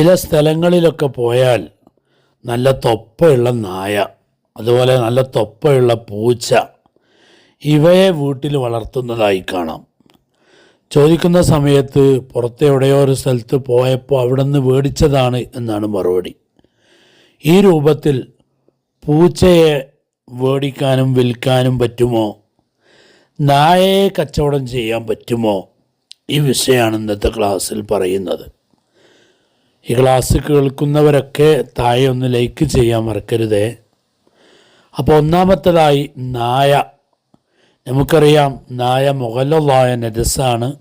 ചില സ്ഥലങ്ങളിലൊക്കെ പോയാൽ നല്ല തൊപ്പയുള്ള നായ അതുപോലെ നല്ല തൊപ്പയുള്ള പൂച്ച ഇവയെ വീട്ടിൽ വളർത്തുന്നതായി കാണാം. ചോദിക്കുന്ന സമയത്ത് പുറത്തെ എവിടെയോ ഒരു സ്ഥലത്ത് പോയപ്പോൾ അവിടെ നിന്ന് മേടിച്ചതാണ് എന്നാണ് മറുപടി. ഈ രൂപത്തിൽ പൂച്ചയെ മേടിക്കാനും വിൽക്കാനും പറ്റുമോ? നായയെ കച്ചവടം ചെയ്യാൻ പറ്റുമോ? ഈ വിഷയമാണ് ഇന്നത്തെ ക്ലാസ്സിൽ പറയുന്നത്. ഈ ക്ലാസ് കേൾക്കുന്നവരൊക്കെ താഴെ ഒന്ന് ലൈക്ക് ചെയ്യാൻ മറക്കരുതേ. അപ്പോൾ ഒന്നാമത്തേതായി നായ. നമുക്കറിയാം നായ മുഗലായ നജസ്സാണ്.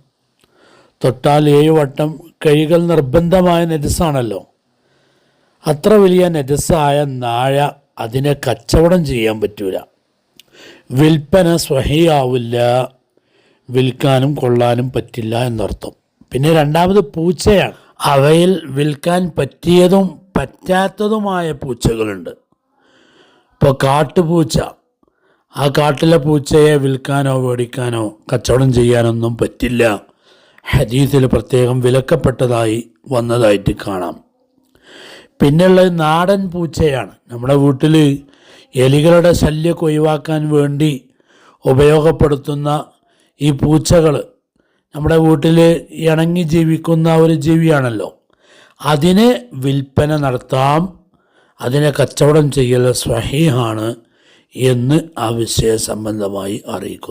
തൊട്ടാൽ ഏഴ് വട്ടം കൈകൾ നിർബന്ധമായ നജസ്സാണല്ലോ. അത്ര വലിയ നജസ്സായ നായ അതിനെ കച്ചവടം ചെയ്യാൻ പറ്റൂല. വിൽപ്പന സ്വഹിയാവില്ല. വിൽക്കാനും കൊള്ളാനും പറ്റില്ല എന്നർത്ഥം. പിന്നെ രണ്ടാമത് പൂച്ചയാണ്. അവയിൽ വിൽക്കാൻ പറ്റിയതും പറ്റാത്തതുമായ പൂച്ചകളുണ്ട്. ഇപ്പോൾ കാട്ടുപൂച്ച ആ കാട്ടിലെ പൂച്ചയെ വിൽക്കാനോ മേടിക്കാനോ കച്ചവടം ചെയ്യാനൊന്നും പറ്റില്ല. ഹദീസിൽ പ്രത്യേകം വിലക്കപ്പെട്ടതായി വന്നതായിട്ട് കാണാം. പിന്നെയുള്ള നാടൻ പൂച്ചയാണ്. നമ്മുടെ വീട്ടിൽ എലികളുടെ ശല്യമൊക്കെ ഒഴിവാക്കാൻ വേണ്ടി ഉപയോഗപ്പെടുത്തുന്ന ഈ പൂച്ചകൾ നമ്മുടെ വീട്ടിൽ ഇണങ്ങി ജീവിക്കുന്ന ഒരു ജീവിയാണല്ലോ. അതിന് വിൽപ്പന നടത്താം. അതിനെ കച്ചവടം ചെയ്യൽ സ്വഹീഹാണ് എന്ന് ആ വിഷയ സംബന്ധമായി അറിയിക്കുന്നു.